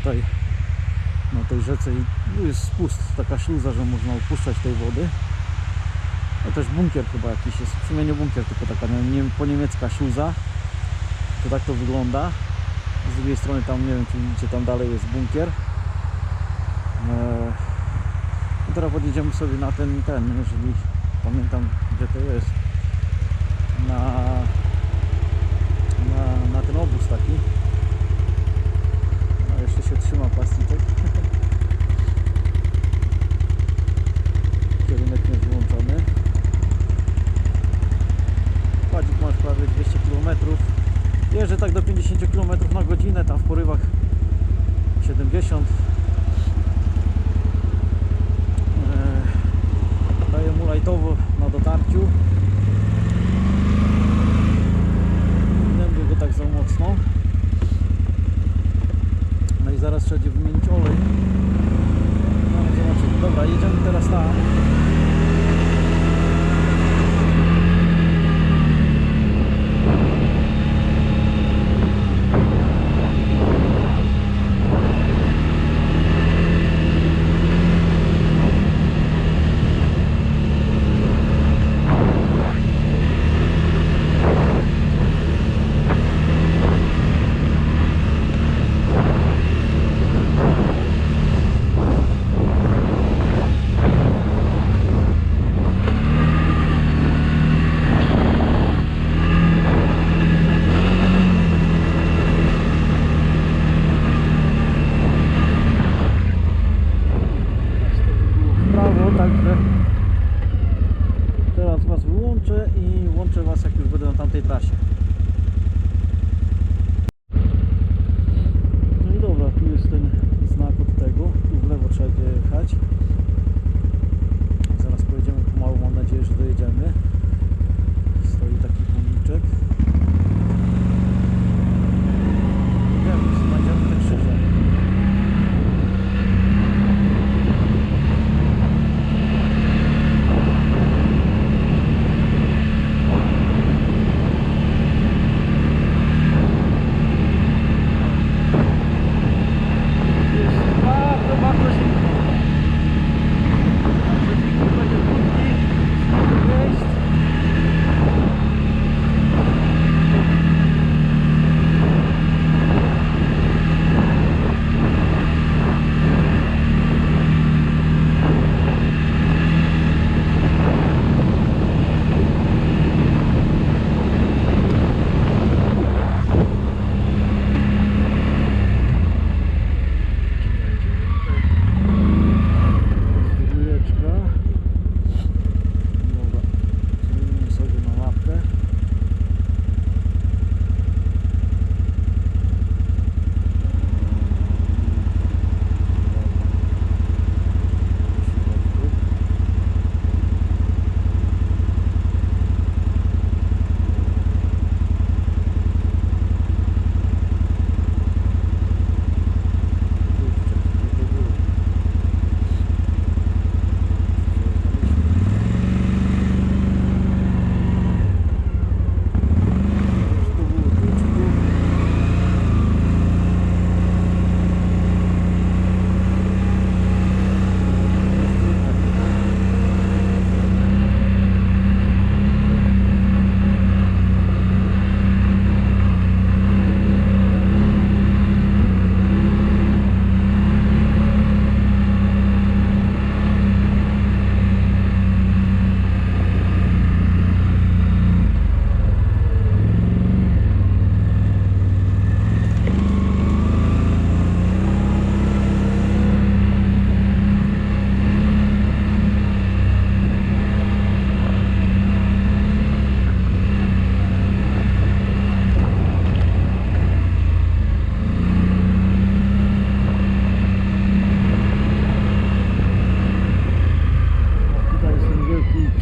tutaj na tej rzece i tu jest spust, taka śluza, że można opuszczać tej wody. A też bunkier chyba jakiś jest, w sumie nie bunkier, tylko taka nie, po niemiecka śluza. To tak to wygląda. Z drugiej strony tam, nie wiem czy widzicie, tam dalej jest bunkier. Eee, teraz podjedziemy sobie na ten, ten, jeżeli pamiętam gdzie to jest.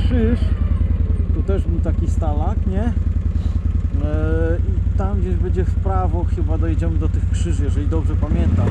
krzyż, tu też był taki stalak, nie? E, I tam gdzieś będzie w prawo chyba dojdziemy do tych krzyży, jeżeli dobrze pamiętam.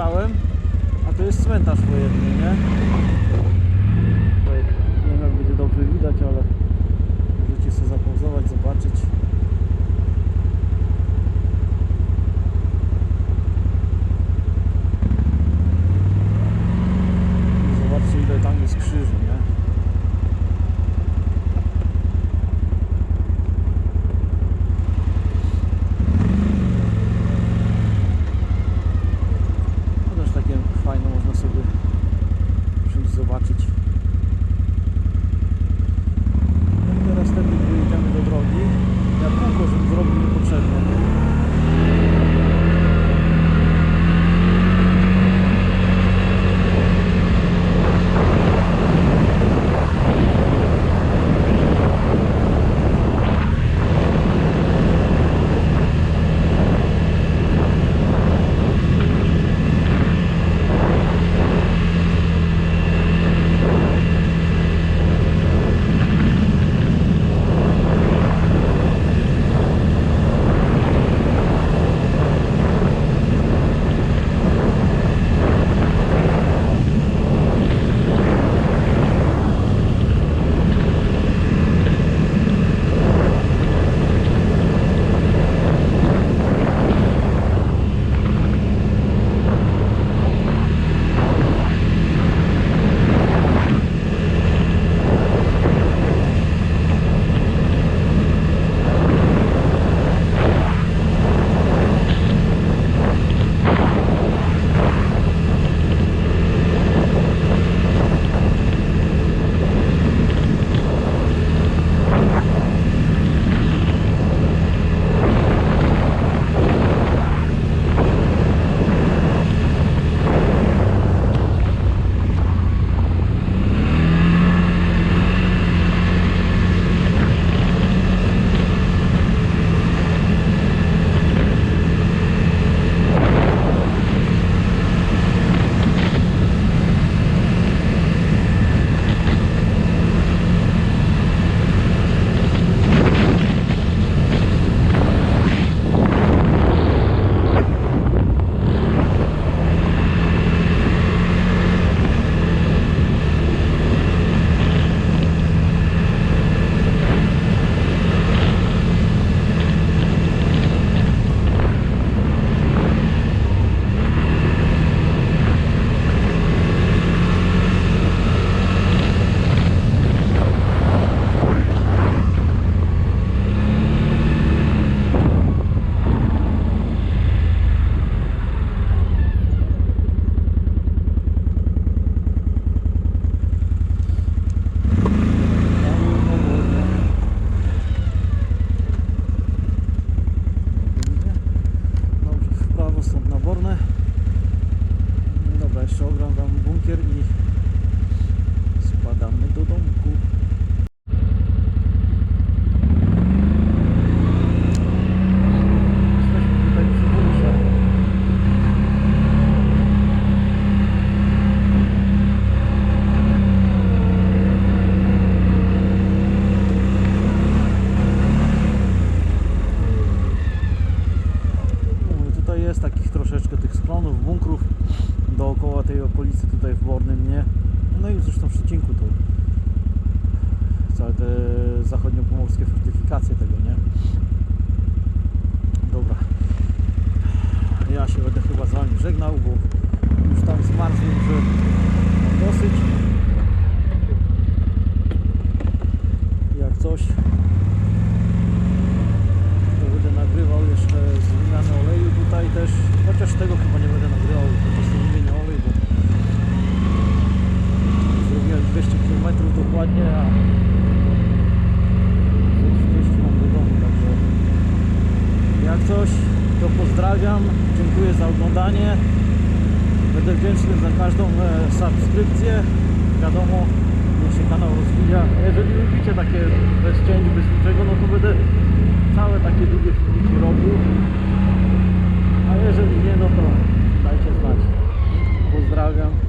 A to jest cmentarz wojenny, nie? Tutaj nie wiem, jak będzie dobrze widać, ale możecie sobie zapauzować, zobaczyć. Tutaj w Bornym, nie? No i zresztą w Szczecinku to całe te zachodniopomorskie fortyfikacje tego, nie? Dobra. Ja się będę chyba z Wami żegnał, bo już tam zmarzłem, że dosyć. Jak coś, oglądanie. Będę wdzięczny za każdą e, subskrypcję. Wiadomo, niech się kanał rozwija. Jeżeli lubicie takie bez cięć, bez niczego, no to będę całe takie długie filmiki robił. A jeżeli nie, no to dajcie znać. Pozdrawiam.